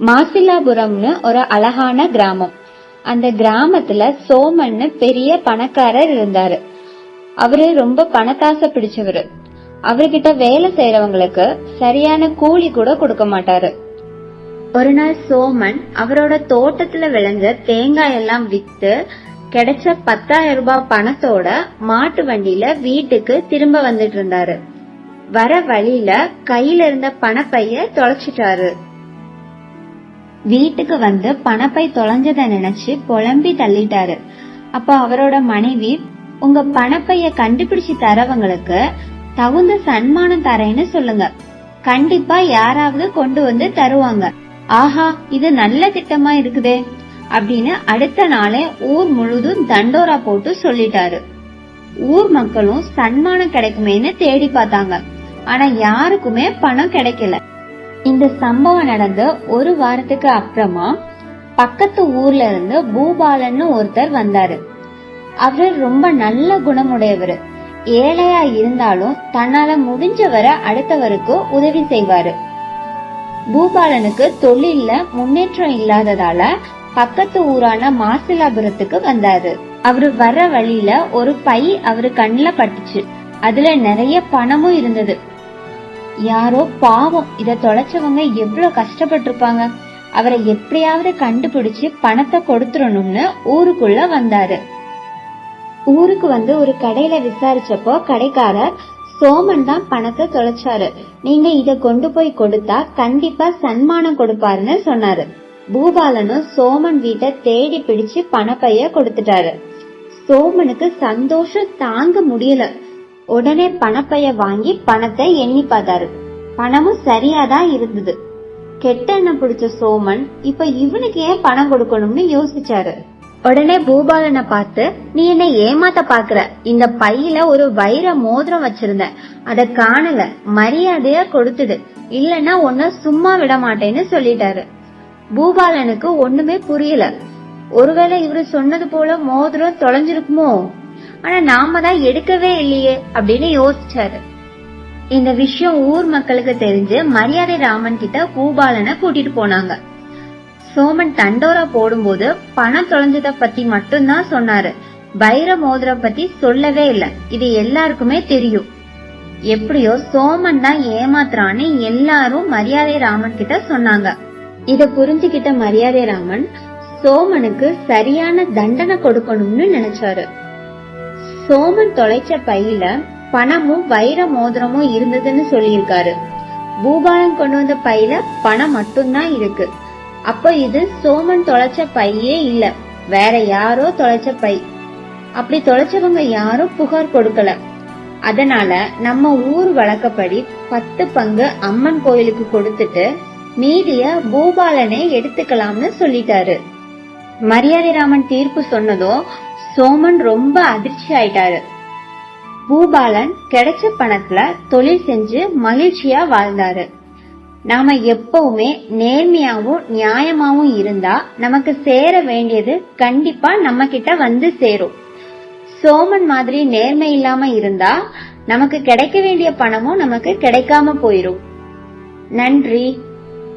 மாசிலாபுரம்னு ஒரு அழகான கிராமம். அந்த கிராமத்துல சோமன்னு பெரிய பணக்காரர் இருந்தாரு. அவரு ரொம்ப பணத்தாசை பிடிச்சவரு. அவர்கிட்ட வேலை செய்யறவங்களுக்கு சரியான கூலி கூட கொடுக்க மாட்டாரு. ஒரு நாள் சோமன் அவரோட தோட்டத்துல விளைஞ்ச தேங்காய் எல்லாம் வித்து கிடைச்ச பத்தாயிரம் ரூபாய் பணத்தோட மாட்டு வண்டியில வீட்டுக்கு திரும்ப வந்துட்டு இருந்தாரு. வர வழியில கையில இருந்த பணப்பைய தொலைச்சிட்டாரு. வீட்டுக்கு வந்து பணப்பை தொலைஞ்சத நினைச்சு புலம்பி தள்ளிட்டாரு. அப்ப அவரோட மனைவி உங்க பணப்பைய கண்டுபிடிச்சு தரவங்களுக்கு தகுந்த சன்மானம் தரேன்னு சொல்லுங்க. கண்டிப்பா யாராவது கொண்டு வந்து தருவாங்க. ஆஹா இது நல்ல திட்டமா இருக்குதே அப்படின்னு அடுத்த நாளே ஊர் முழுதும் தண்டோரா போட்டு சொல்லிட்டாரு. ஊர் மக்களும் சன்மானம் கிடைக்குமேன்னு தேடி பார்த்தாங்க. ஆனா யாருக்குமே பணம் கிடைக்கல. இந்த சம்பவம் நடந்து ஒரு வாரத்துக்கு அப்புறமா பக்கத்து ஊர்ல இருந்து பூபாலன்னு ஒருத்தர் வந்தாரு. அவரு ரொம்ப நல்ல குணமுடையவர். ஏழையா இருந்தாலும் தன்னால முடிஞ்சவரை அடுத்தவருக்கு உதவி செய்வாரு. பூபாலனுக்கு தொழில்ல முன்னேற்றம் இல்லாததால பக்கத்து ஊரான மாசிலாபுரத்துக்கு வந்தாரு. அவரு வர வழியில ஒரு பை அவரு கண்ணுல பட்டுச்சு. அதுல நிறைய பணமும் இருந்தது. யாரோ பாவம். இத தொலைச்சவங்க எவ்வளவு கஷ்டப்பட்டிருப்பாங்க. அவரை எப்படியாவது கண்டுபிடிச்சு பணத்தை கொடுத்துடணும்னு ஊருக்குள்ள வந்தாரு. ஊருக்கு வந்து ஒரு கடையில விசாரிச்சப்போ கடைக்காரர் சோமன் தான் பணத்தை தொலைச்சாரு. நீங்க இத கொண்டு போய் கொடுத்தா கண்டிப்பா சன்மானம் கொடுப்பாருன்னு சொன்னாரு. பூபாலனும் சோமன் வீட்டை தேடி பிடிச்சு பணப்பைய கொடுத்துட்டாரு. சோமனுக்கு சந்தோஷம் தாங்க முடியல. உடனே பணப்பைய வாங்கி பணத்தை எண்ணி பார்த்தாரு. பணமும் சரியாதான் இருந்தது. கெட்ட எண்ணம் பிடிச்ச சோமன் இப்ப இவனுக்கு ஏன் பணம் கொடுக்கணும்னு யோசிச்சாரு. உடனே பூபாலனை பார்த்து நீ என்ன ஏமாத்த பாக்குற இந்த பையில ஒரு வைர மோதிரம் வச்சிருந்த அத காணல மரியாதையா கொடுத்துடு. இல்லன்னா உன்ன சும்மா விட மாட்டேன்னு சொல்லிட்டாரு. பூபாலனுக்கு ஒண்ணுமே புரியல. ஒருவேளை இவரு சொன்னது போல மோதிரம் தொலைஞ்சிருக்குமோ? ஆனா நாம தான் எடுக்கவே இல்லையே அப்படின்னு யோசிச்சாரு. இந்த விஷயம் ஊர் மக்களுக்கு தெரிஞ்சு மரியாதை ராமன் கிட்ட பூபாலனை கூட்டிட்டு போனாங்க. சோமன் தண்டோரா போடும்போது பணம் தொலைஞ்சத பத்தி மட்டும்தான் சொன்னாரு. வைர மோதிரம் பத்தி சொல்லவே இல்ல. இது எல்லாருக்குமே தெரியும். எப்படியோ சோமன் தான் ஏமாத்துறான்னு எல்லாரும் மரியாதை ராமன் கிட்ட சொன்னாங்க. இத புரிஞ்சுகிட்ட மரியாதை ராமன் சோமனுக்கு சரியான தண்டனை கொடுக்கணும்னு நினைச்சாரு. சோமன் தொலைச்ச பையில பணமும் வைர மோதிரமும் இருந்ததுன்னு சொல்லியிருக்காரு. பூபாலன் கொண்டு வந்த பையில பணம் மட்டும்தான் இருக்கு. அப்ப இது சோமன் தொலைச்ச பையே இல்ல. வேற யாரோ தொலைச்ச பை. அப்படி தொலைச்சவங்க யாரும் புகார் கொடுக்கல. அதனால நம்ம ஊர் வழக்கப்படி பத்து பங்கு அம்மன் கோயிலுக்கு கொடுத்துட்டு மீதிய பூபாலனே எடுத்துக்கலாம்னு சொல்லிட்டாரு. மரியாதை ராமன் தீர்ப்பு சொன்னதும் சோமன் ரொம்ப அதிர்ச்சி ஆயிட்டாரு. பூபாலன் கிடைச்ச பணத்துல தொழில் செஞ்சு மகிழ்ச்சியா வாழ்ந்தாரு. நாம எப்பவுமே நேர்மையாவும் நியாயமாவும் இருந்தா நமக்கு சேர வேண்டியது கண்டிப்பா நம்ம கிட்ட வந்து சேரும். சோமன் மாதிரி நேர்மை இல்லாம இருந்தா நமக்கு கிடைக்க வேண்டிய பணமும் நமக்கு கிடைக்காம போயிரும். நன்றி.